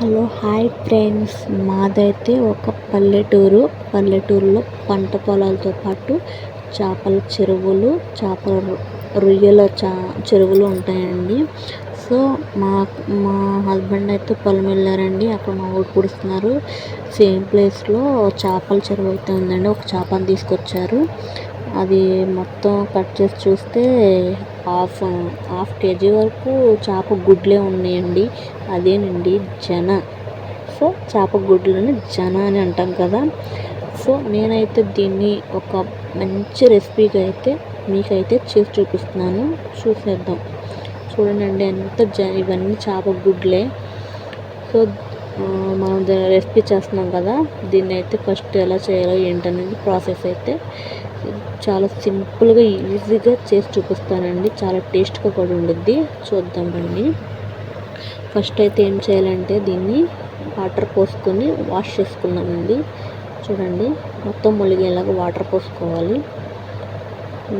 Hello hi friends. మాదైతే ఒక పల్లెటూరు. పల్లెటూరులో పంట పొలాలతో పాటు చేపల చెరువులు చేపల రొయ్యల చా చెరువులు ఉంటాయండి. సో మా మా హస్బెండ్ అయితే పొలం వెళ్ళారండి. అక్కడ మా ఊరు పుడుస్తున్నారు. సేమ్ ప్లేస్లో చేపల చెరువు అయితే ఉందండి. ఒక చేపను తీసుకొచ్చారు. అది మొత్తం కట్ చేసి చూస్తే హాఫ్ హాఫ్ కేజీ వరకు చేప గుడ్లే ఉన్నాయండి. అదేనండి జన. సో చేప గుడ్లని జన అని అంటాం కదా. సో నేనైతే దీన్ని ఒక మంచి రెసిపీగా అయితే మీకైతే చేసి చూపిస్తున్నాను. చూసేద్దాం. చూడండి ఎంత జ ఇవన్నీ చేప గుడ్లే. సో మనం రెసిపీ చేస్తున్నాం కదా. దీన్ని అయితే ఫస్ట్ ఎలా చేయాలో ఏంటనేది ప్రాసెస్ అయితే చాలా సింపుల్గా ఈజీగా చేసి చూపిస్తానండి. చాలా టేస్ట్గా కూడా ఉండుద్ది. చూద్దాం రండి ఫస్ట్ అయితే ఏం చేయాలంటే దీన్ని వాటర్ పోసుకొని వాష్ చేసుకున్నామండి చూడండి మొత్తం ములిగేలాగా వాటర్ పోసుకోవాలి.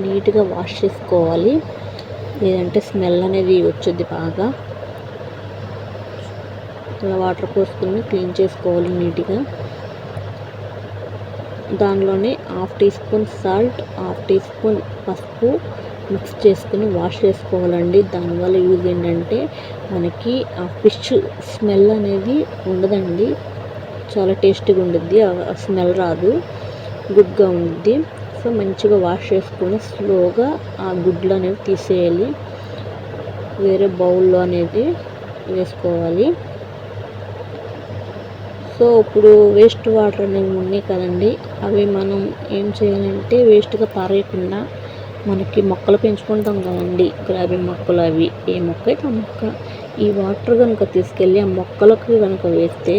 నీట్గా వాష్ చేసుకోవాలి. లేదంటే స్మెల్ అనేది వచ్చుద్ది బాగా. ఇలా వాటర్ పోసుకొని క్లీన్ చేసుకోవాలి నీట్గా. దానిలోనే half teaspoon salt half teaspoon పసుపు మిక్స్ చేసుకుని వాష్ చేసుకోవాలండి. దానివల్ల యూజ్ ఏంటంటే మనకి ఆ ఫిష్ స్మెల్ అనేది ఉండదండి. చాలా టేస్టీగా ఉండుద్ది. ఆ స్మెల్ రాదు. గుడ్గా ఉండుద్ది. సో మంచిగా వాష్ చేసుకొని స్లోగా ఆ గుడ్లు అనేవి తీసేయాలి. వేరే బౌల్లో అనేది వేసుకోవాలి. సో ఇప్పుడు వేస్ట్ వాటర్ అనేవి ఉన్నాయి కదండి. అవి మనం ఏం చేయాలంటే వేస్ట్గా పారేయకుండా మనకి మొక్కలు పెంచుకుంటాం కదండి. గులాబీ మొక్కలు అవి. ఏ మొక్క అయితే ఆ మొక్క. ఈ వాటర్ కనుక తీసుకెళ్ళి ఆ మొక్కలకు కనుక వేస్తే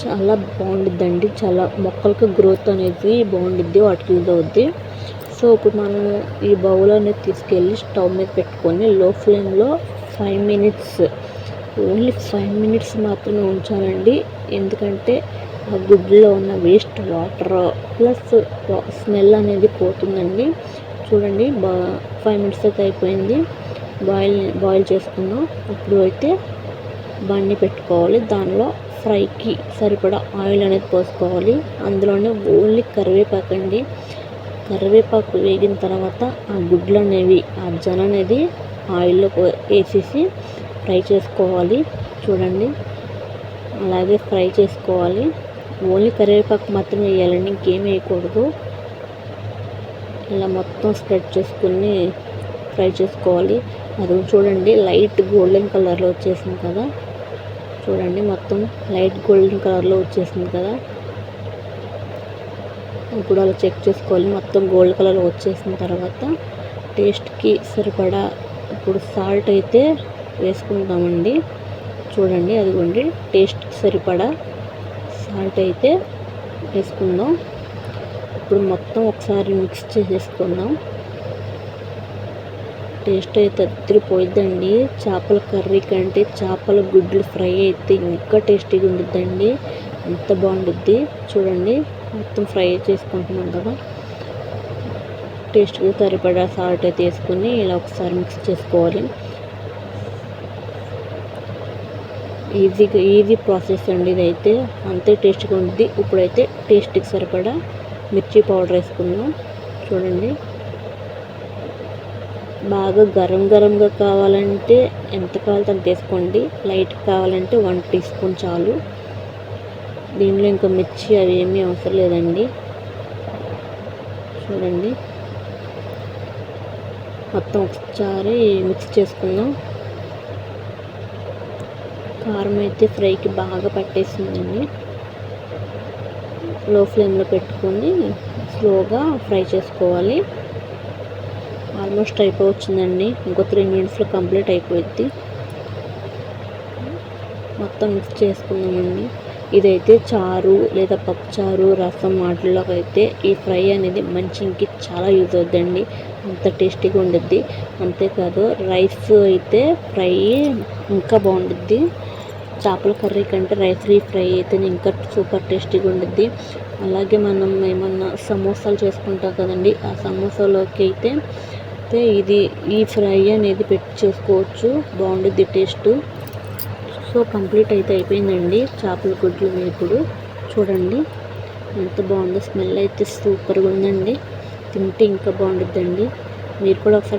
చాలా బాగుండిద్దండి. చాలా మొక్కలకు గ్రోత్ అనేది బాగుండిద్ది వాటికి యూజ్ అవుద్ది. సో ఇప్పుడు మనం ఈ బౌల్ అనేది తీసుకెళ్ళి స్టవ్ మీద పెట్టుకొని లో ఫ్లేమ్లో five minutes only five minutes మాత్రమే ఉంచాలండి. ఎందుకంటే ఆ గుడ్లో ఉన్న వేస్ట్ వాటర్ ప్లస్ స్మెల్ అనేది పోతుందండి. చూడండి బా ఫైవ్ మినిట్స్ అయితే అయిపోయింది. బాయిల్ బాయిల్ చేసుకున్నాం ఇప్పుడు అయితే బండి పెట్టుకోవాలి. దానిలో ఫ్రైకి సరిపడా ఆయిల్ అనేది పోసుకోవాలి. అందులోనే ఓన్లీ కరివేపాకు అండి. కరివేపాకు వేగిన తర్వాత ఆ గుడ్లు అనేవి ఆ జన అనేది ఆయిల్లో వేసేసి ఫ్రై చేసుకోవాలి. చూడండి. అలాగే ఫ్రై చేసుకోవాలి. ఓన్లీ కరివేపాకు మాత్రమే వేయాలండి. ఇంకేం వేయకూడదు. ఇలా మొత్తం స్ప్రెడ్ చేసుకుని ఫ్రై చేసుకోవాలి. అది చూడండి. లైట్ గోల్డెన్ కలర్లో వచ్చేసింది కదా. చూడండి. మొత్తం లైట్ గోల్డెన్ కలర్లో వచ్చేసింది కదా. ఇప్పుడు అలా చెక్ చేసుకోవాలి. మొత్తం గోల్డ్ కలర్ వచ్చేసిన తర్వాత టేస్ట్కి సరిపడా ఇప్పుడు సాల్ట్ అయితే వేసుకుంటామండి చూడండి అదిగోండి టేస్ట్కి సరిపడా సాల్ట్ అయితే వేసుకుందాం. ఇప్పుడు మొత్తం ఒకసారి మిక్స్ చేసేసుకుందాం. టేస్ట్ అయితే అద్దరిపోయిద్దండి చేపల కర్రీ కంటే చేపల గుడ్లు ఫ్రై అయితే ఇంకా టేస్టీగా ఉండిద్దండి. ఎంత బాగుండుద్ది. చూడండి మొత్తం ఫ్రై చేసుకుంటున్నాం కదా. టేస్ట్గా సరిపడా సాల్ట్ అయితే వేసుకొని ఇలా ఒకసారి మిక్స్ చేసుకోవాలి. ఈజీగా ఈజీ ప్రాసెస్ అండి ఇదైతే. అంతే టేస్ట్గా ఉంటుంది ఇప్పుడైతే టేస్ట్కి సరిపడా మిర్చి పౌడర్ వేసుకుందాం. చూడండి. బాగా గరం గరంగా కావాలంటే ఎంత కావాలో అంత వేసుకోండి. లైట్ కావాలంటే వన్ టీ స్పూన్ చాలు. దీనిలో ఇంకా మిర్చి అవి ఏమీ అవసరం లేదండి. చూడండి. మొత్తం ఒకసారి మిక్స్ చేసుకుందాం. కారం అయితే ఫ్రైకి బాగా పట్టేసిందండి. లో ఫ్లేమ్లో పెట్టుకొని స్లోగా ఫ్రై చేసుకోవాలి. ఆల్మోస్ట్ అయిపోవచ్చిందండి. ఇంకో త్రీ మినిట్స్లో కంప్లీట్ అయిపోయింది మొత్తం మిక్స్ చేసుకుందామండి. ఇదైతే చారు లేదా పప్పుచారు రసం వాటిలోకి అయితే ఈ ఫ్రై అనేది మంచికి చాలా యూజ్ అవుతుందండి అంత టేస్టీగా ఉండుద్ది. అంతేకాదు రైస్ అయితే ఫ్రై ఇంకా బాగుండుద్ది. చేపల కర్రీ కంటే రైస్ ఫ్రై అయితే ఇంకా సూపర్ టేస్టీగా ఉంటుంది అలాగే మనం ఏమన్నా సమోసాలు చేసుకుంటాం కదండి ఆ సమోసాలోకి అయితే అయితే ఇది ఈ ఫ్రై అనేది పెట్టి చేసుకోవచ్చు. బాగుండుద్ది టేస్ట్. సో సో కంప్లీట్ అయితే అయిపోయిందండి చేపల గుడ్లు వేపుడు. చూడండి ఎంత బాగుందో స్మెల్ అయితే సూపర్గా ఉందండి. తింటే ఇంకా బాగుంటుందండి మీరు కూడా ఒకసారి